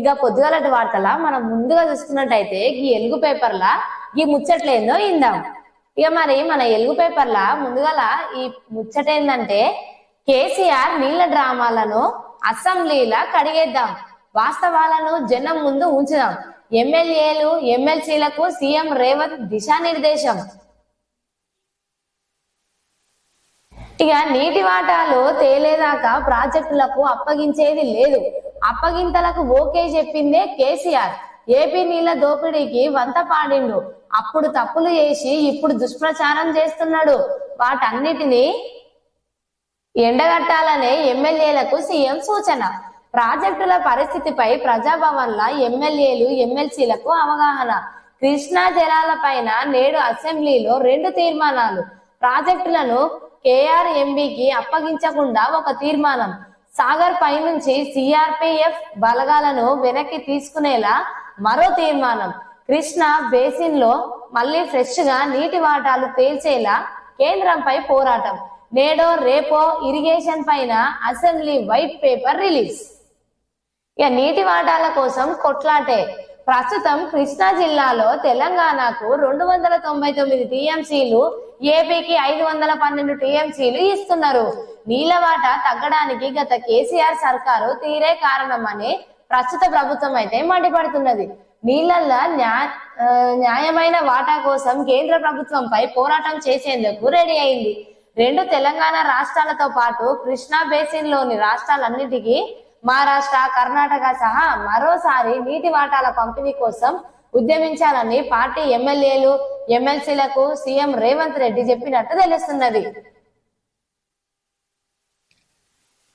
ఇక పొద్దుగాలటి వార్తల మనం ముందుగా చూసుకున్నట్టయితే ఈ ఎలుగు పేపర్ల ఈ ముచ్చట్లేందో ఇందాం ఇక మరి మన ఎలుగు పేపర్ల ముందుగల ఈ ముచ్చట ఏంటంటే కేసీఆర్ నీళ్ళ డ్రామాలను అసెంబ్లీలా కడిగేద్దాం. వాస్తవాలను జనం ముందు ఉంచుదాం. ఎమ్మెల్యేలు ఎమ్మెల్సీలకు సీఎం రేవంత్ దిశానిర్దేశం. ఇక నీటి వాటాలు తేలేదాకా ప్రాజెక్టులకు అప్పగించేది లేదు. అప్పగింతలకు ఓకే చెప్పిందే కేసీఆర్. ఏపీ నీళ్ళ దోపిడీకి వంత పాడిండు. అప్పుడు తప్పులు చేసి ఇప్పుడు దుష్ప్రచారం చేస్తున్నాడు. వాటన్నిటినీ ఎండగట్టాలనే ఎమ్మెల్యేలకు సీఎం సూచన. ప్రాజెక్టుల పరిస్థితిపై ప్రజాభవన్ల ఎమ్మెల్యేలు ఎమ్మెల్సీలకు అవగాహన. కృష్ణా జలాల పైన నేడు అసెంబ్లీలో రెండు తీర్మానాలు. ప్రాజెక్టులను కేఆర్ఎంబికి అప్పగించకుండా ఒక తీర్మానం. సాగర్ పై నుంచి సిఆర్పిఎఫ్ బలగాలను వెనక్కి తీసుకునేలా మరో తీర్మానం. కృష్ణా బేసిన్లో మళ్ళీ ఫ్రెష్గా నీటి వాటాలు తేల్చేలా కేంద్రంపై పోరాటం. నేడో రేపో ఇరిగేషన్ పైన అసెంబ్లీ వైట్ పేపర్ రిలీజ్. ఇక నీటి వాటాల కోసం కొట్లాటే. ప్రస్తుతం కృష్ణా జిల్లాలో తెలంగాణకు రెండు వందల తొంభై తొమ్మిది టీఎంసీలు ఏపీకి ఐదు వందల పన్నెండు టీఎంసీలు ఇస్తున్నారు. నీళ్ళ వాటా తగ్గడానికి గత కేసీఆర్ సర్కారు తీరే కారణమని ప్రస్తుత ప్రభుత్వం అయితే మండిపడుతున్నది. నీళ్ళల్లో న్యాయమైన వాటా కోసం కేంద్ర ప్రభుత్వంపై పోరాటం చేసేందుకు రెడీ అయింది. రెండు తెలంగాణ రాష్ట్రాలతో పాటు కృష్ణా బేసిన్లోని రాష్ట్రాలన్నిటికీ మహారాష్ట్ర కర్ణాటక సహా మరోసారి నీటి వాటాల పంపిణీ కోసం ఉద్యమించాలని పార్టీ ఎమ్మెల్యేలు ఎమ్మెల్సీలకు సీఎం రేవంత్ రెడ్డి చెప్పినట్టు తెలుస్తున్నది.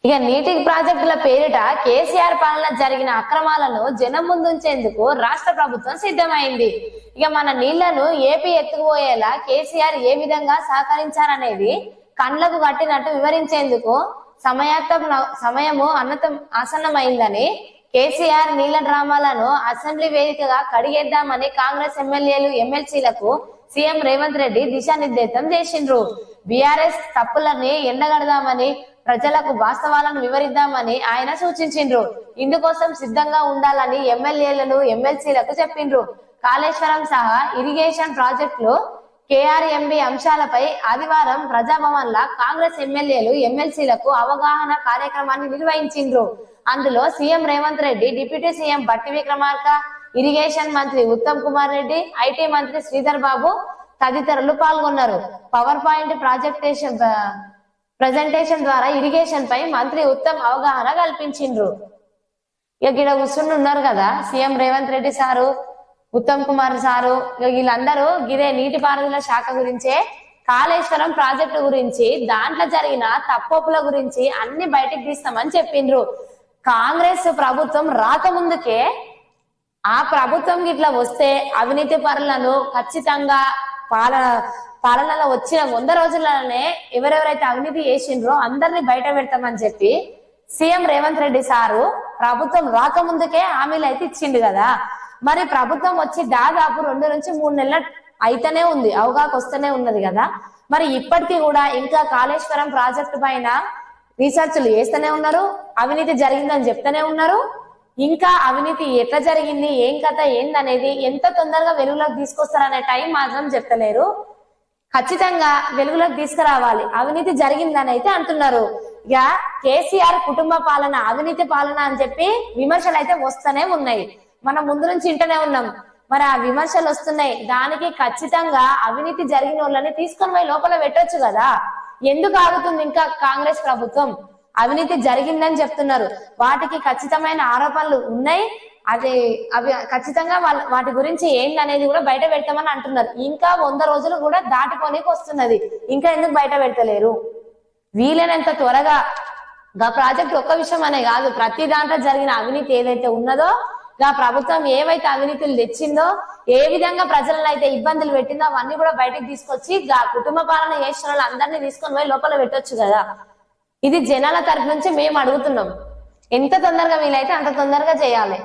ఇక నీటి ప్రాజెక్టుల పేరిట కేసీఆర్ పాలన జరిగిన అక్రమాలను జనం ముందుంచేందుకు రాష్ట్ర ప్రభుత్వం సిద్ధమైంది. ఇక మన నీళ్ళను ఏపీ ఎత్తుకుపోయేలా కేసీఆర్ ఏ విధంగా సహకరించారనేది కండ్లకు కట్టినట్టు వివరించేందుకు సమయాత్మ సమయము అన్నతం ఆసన్నమైందని కేసీఆర్ నీళ్ళ డ్రామాలను అసెంబ్లీ వేదికగా కడిగేద్దామని కాంగ్రెస్ ఎమ్మెల్యేలు ఎమ్మెల్సీలకు సీఎం రేవంత్ రెడ్డి దిశానిర్దేశం చేసిండ్రు. బీఆర్ఎస్ తప్పులని ఎండగడదామని ప్రజలకు వాస్తవాలను వివరిద్దామని ఆయన సూచించిండ్రు. ఇందుకోసం సిద్ధంగా ఉండాలని ఎమ్మెల్యేలను ఎమ్మెల్సీలకు చెప్పిండ్రు. కాళేశ్వరం సహా ఇరిగేషన్ ప్రాజెక్టులు కేఆర్ఎంబి అంశాలపై ఆదివారం ప్రజాభవన్ లా కాంగ్రెస్ ఎమ్మెల్యేలు ఎమ్మెల్సీలకు అవగాహన కార్యక్రమాన్ని నిర్వహించిండ్రు. అందులో CM Revanth Reddy deputy CM Bhatti Vikramarka irrigation మంత్రి ఉత్తమ్ కుమార్ రెడ్డి ఐటీ మంత్రి శ్రీధర్ బాబు తదితరులు పాల్గొన్నారు. పవర్ పాయింట్ ప్రాజెక్టేషన్ ప్రజెంటేషన్ ద్వారా ఇరిగేషన్ పై మంత్రి ఉత్తమ్ అవగాహన కల్పించిండ్రు. ఇక ఇక్కడ కూర్చుని ఉన్నారు కదా CM Revanth Reddy sir. Uttam Kumar sir వీళ్ళందరూ గిదే నీటిపారుదల శాఖ గురించే కాళేశ్వరం ప్రాజెక్టు గురించి దాంట్లో జరిగిన తప్పొప్పుల గురించి అన్ని బయటకు తీస్తామని చెప్పిండ్రు. కాంగ్రెస్ ప్రభుత్వం రాకముందుకే ఆ ప్రభుత్వం ఇట్లా వస్తే అవినీతి పరులను ఖచ్చితంగా పాలన పాలనలో వచ్చిన వంద రోజులనే ఎవరెవరైతే అవినీతి చేసిండ్రో అందరిని బయట పెడతామని చెప్పి సీఎం రేవంత్ రెడ్డి సారు ప్రభుత్వం రాకముందుకే హామీలు అయితే ఇచ్చిండు కదా. మరి ప్రభుత్వం వచ్చి దాదాపు రెండు నుంచి మూడు నెలల అయితేనే ఉంది అవగాహక వస్తూనే ఉన్నది కదా. మరి ఇప్పటికీ కూడా ఇంకా కాళేశ్వరం ప్రాజెక్టు పైన రీసెర్చ్లు చేస్తూనే ఉన్నారు అవినీతి జరిగిందని చెప్తూనే ఉన్నారు. ఇంకా అవినీతి ఎట్లా జరిగింది ఏం కథ ఏందనేది ఎంత తొందరగా వెలుగులోకి తీసుకొస్తారనే టైం మాత్రం చెప్తలేరు. ఖచ్చితంగా వెలుగులోకి తీసుకురావాలి అవినీతి జరిగిందని అయితే అంటున్నారు. ఇక కేసీఆర్ కుటుంబ పాలన అవినీతి పాలన అని చెప్పి విమర్శలు అయితే వస్తూనే ఉన్నాయి. మనం ముందు నుంచి ఇంటనే ఉన్నాం. మరి ఆ విమర్శలు వస్తున్నాయి. దానికి ఖచ్చితంగా అవినీతి జరిగిన వాళ్ళని తీసుకొని పోయి లోపల పెట్టొచ్చు కదా? ఎందుకు ఆగుతుంది ఇంకా కాంగ్రెస్ ప్రభుత్వం? అవినీతి జరిగిందని చెప్తున్నారు. వాటికి ఖచ్చితమైన ఆరోపణలు ఉన్నాయి. అది అవి ఖచ్చితంగా వాళ్ళ వాటి గురించి ఏందనేది కూడా బయట పెడతామని అంటున్నారు. ఇంకా వంద రోజులు కూడా దాటిపోనీకి వస్తున్నది. ఇంకా ఎందుకు బయట పెడతలేరు? వీలైనంత త్వరగా గా ప్రాజెక్ట్ ఒక్క విషయం అనే కాదు. ప్రతి దాంట్లో జరిగిన అవినీతి ఏదైతే ఉన్నదో గా ప్రభుత్వం ఏవైతే అవినీతులు తెచ్చిందో ఏ విధంగా ప్రజలను అయితే ఇబ్బందులు పెట్టిందో అవన్నీ కూడా బయటకు తీసుకొచ్చి గా కుటుంబ పాలన చేసిన వాళ్ళు అందరినీ తీసుకొని పోయి లోపల పెట్టొచ్చు కదా. ఇది జనాల తరపు నుంచి మేము అడుగుతున్నాం. ఎంత తొందరగా వీలైతే అంత తొందరగా చేయాలి.